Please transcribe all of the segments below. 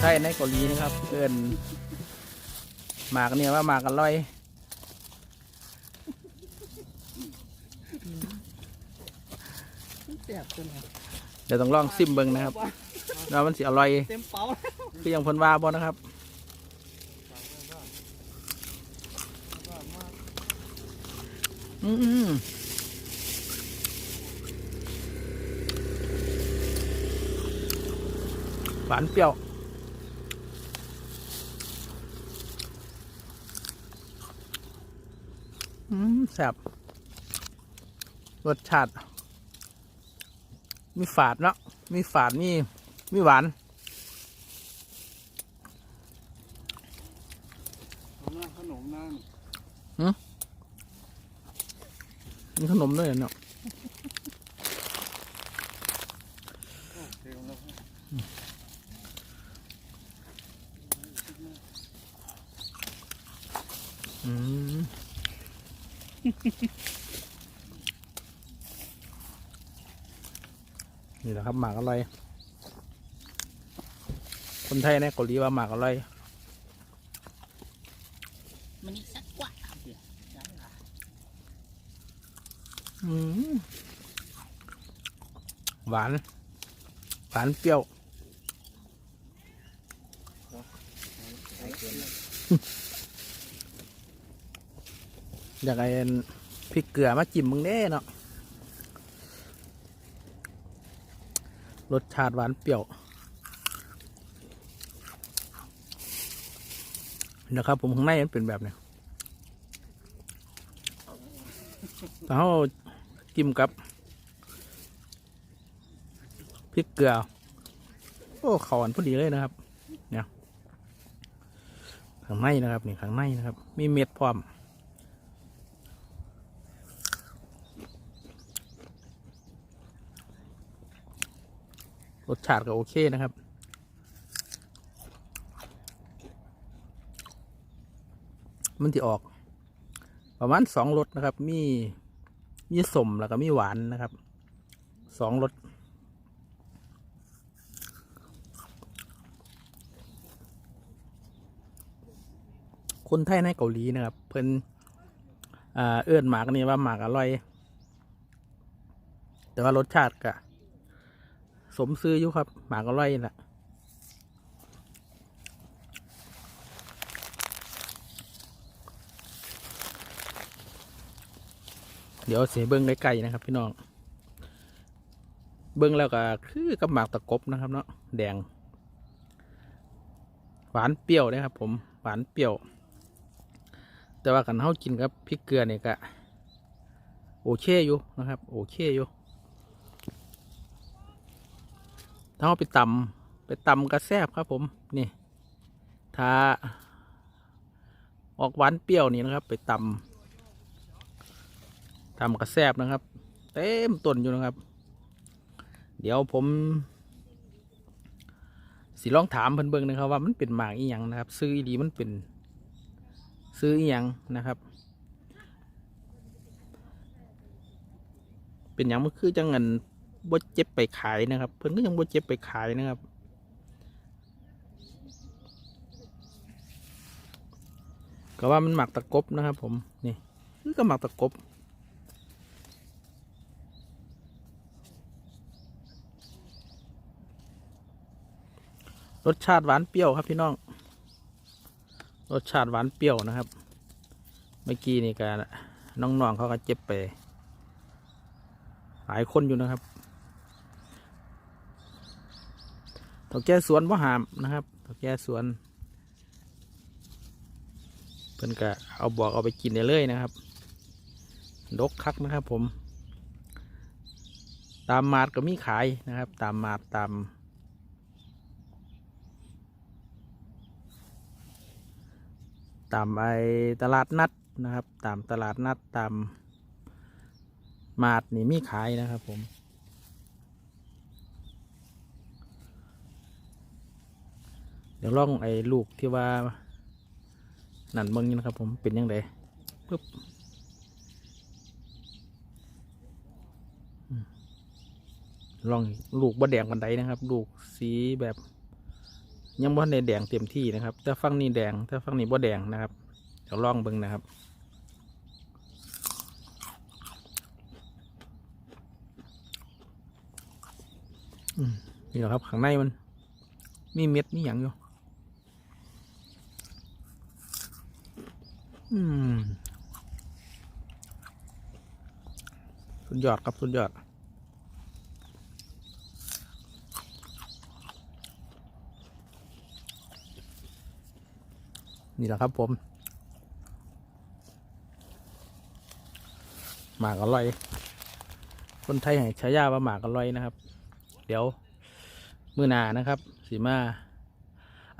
ไทยในเกาหลีนะครับเอินหมากเนี่ยว่าหมากอร่อยเสียบตัวไหนเดี๋ยวต้องลองซิมเบิ้งนะครับว่ามันสิอร่อยเต็มเป๋าคืออย่างเพนวาบ่นะครับอืมหวานเปรี้ยว แซ่บรสชาติ มีฝาดเนาะมีฝาดมีมีหวานขนมนั่นมีขนมด้วยเนาะเต็มแล้วอืม นี่แหละครับหมากอร่อยคนไทยในเกาหลีว่าหมากอร่อยมันนี่สักกว่าเดี๋ยวอืหวาน หวานเปรี้ยว อยากไอ้พริกเกลือมาจิ้มมึงเด้เนาะรสชาติหวานเปรี้ยวนะครับ ผมข้างในมันเป็นแบบเนี้ยแล้วจิ้มกับพริกเกลือ โอ้ขอนพอดีเลยนะครับ เนี่ย ข้างในนะครับ นี่ข้างในนะครับ มีเม็ดพร้อม รสชาติก็โอเคนะครับ มันจะออกประมาณสองรสนะครับ มีมีสมแล้วก็มีหวานนะครับสองรสคนไทยในเกาหลีนะครับ เพิ่นเอื้อนหมากนี่ว่าหมากอร่อย แต่ว่ารสชาติก็ สมซื้ออยู่ครับ หมากอร่อยแหละเดี๋ยวเสียเบิ้งไกลๆนะครับ พี่น้อง เบิ้งแล้วก็คือกับหมากตะกบนะครับ เนาะแดง หวานเปรี้ยวนะครับ ผมหวานเปรี้ยว แต่ว่ากันเฮากินกับพริกเกลือเนี่ยก็โอเคอยู่นะครับ โอเคอยู่ ถ้าเอาไปตำไปตำกระแซบครับ ผม นี่ถ้าออกหวานเปรี้ยวนี่นะครับ ไปตำตำกระแซบนะครับ เต็มต้นอยู่นะครับ เดี๋ยวผมสิลองถามเพิ่นเบิ่งนะครับว่ามันเป็นหมากอีหยังนะครับ ซื้ออีดีมันเป็นซื้ออีหยังนะครับ เป็นอย่างมันคือจังเงิน บ่เจ็บไปขายนะครับ เพิ่นก็ยังบ่เจ็บไปขายนะครับ ก็ว่ามันหมักตะกบนะครับ ผมนี่นี่ก็หมักตะกบรสชาติหวานเปรี้ยวครับพี่น้อง รสชาติหวานเปรี้ยวนะครับ เมื่อกี้นี่ก็น้องๆเขาก็เจ็บไป หลายคนอยู่นะครับ เถาแก่สวนว่าหามนะครับเถาแก่สวน เพิ่นก็เอาบอกเอาไปกินได้เลยนะครับ ดกคักนะครับผม ตามมาดก็มีขายนะครับ ตามมาดตามตามไอตลาดนัดนะครับ ตามตลาดนัดตามมาดนี่มีขายนะครับผม เดี๋ยวลองไอ้ลูกที่ว่านั่นเบิ่งนี่นะครับ ผมเป็นยังไงปึ๊บลองลูกบะแดงบันไดนะครับ ลูกสีแบบยังบ่ในแดงเต็มที่นะครับแต่ฟังนี้แดงแต่ฟังนี้บ่แดงนะครับเดี๋ยวลองเบิ่งนะครับนี่แหละครับข้างในมัน มีเม็ดมีหยังอยู่ อืม สุดยอดครับ สุดยอด นี่แหละครับผม หมากอร่อย คนไทยให้ฉายาว่าหมากอร่อยนะครับ เดี๋ยว มือหนานะครับ สีมา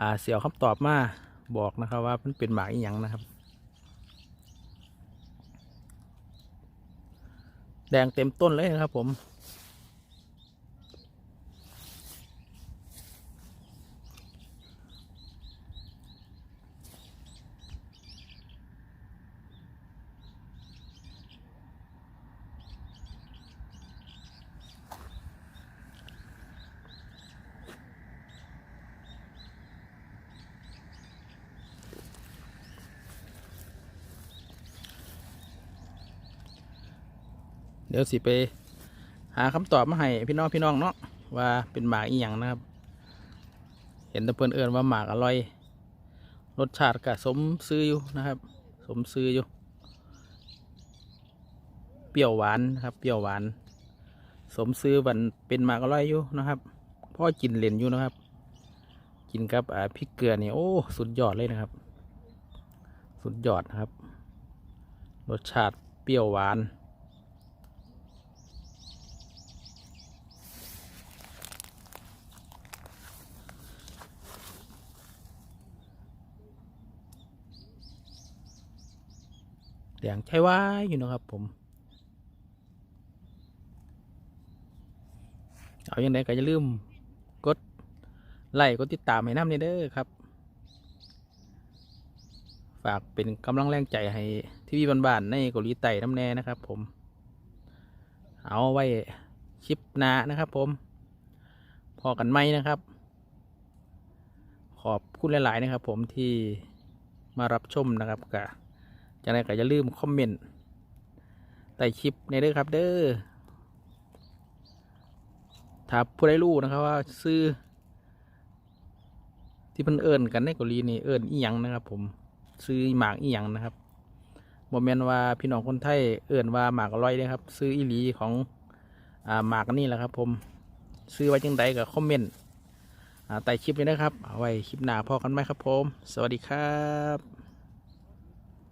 อ่า เสี่ยวคำตอบมาบอกนะครับว่ามันเป็นหมากอีหยังนะครับ แดงเต็มต้นเลยนะครับผม เดี๋ยวสิไป หาคำตอบมาให้พี่น้องพี่น้องเนาะว่าเป็นหมากอีหยังนะครับ เห็นต่เพื่อนเอินว่าหมากอร่อย รสชาติก็สมซื้ออยู่นะครับ สมซื้ออยู่ เปรี้ยวหวานนะครับ เปรี้ยวหวาน สมซื้อมันเป็นหมากอร่อยอยู่นะครับพ่อกินเหรนอยู่นะครับ กินกับอ่าพริกเกลือนี่โอ้สุดยอดเลยนะครับ สุดยอดนะครับ รสชาติเปรี้ยวหวาน แดงใช่ว่าอยู่นะครับผม เอาอย่างไรก็อย่าลืมกดไลค์กดติดตามให้น้ำนี่เด้อครับ ฝากเป็นกำลังแรงใจให้ทีวีบ้านๆในเกาหลีใต้น้ำแน่นะครับผม เอาไว้คลิปหน้านะครับผม พอกันไหมนะครับ ขอบคุณหลาย ๆ นะครับผมที่มารับชมนะครับกะ จากนั้นก็อย่าลืมคอมเมนต์ใต้คลิปในเด้อครับ เด้อถ้าผู้ใดรู้นะครับว่าซื้อ ที่เพิ่นเอิญกันในเกาหลีนี่เอิญอีหยังนะครับ ผมซื้อหมากอีหยังนะครับโมเมนว่าพี่น้องคนไทยเอิญว่าหมากอร่อยเลยครับ ซื้ออีหลีของอ่าหมากนี่แหละครับ ผมซื้อไว้จังใดกับคอมเมนต์ใต้คลิปนี้นะครับ เอาไว้คลิปหน้าพอกันไหมครับผม สวัสดีครับ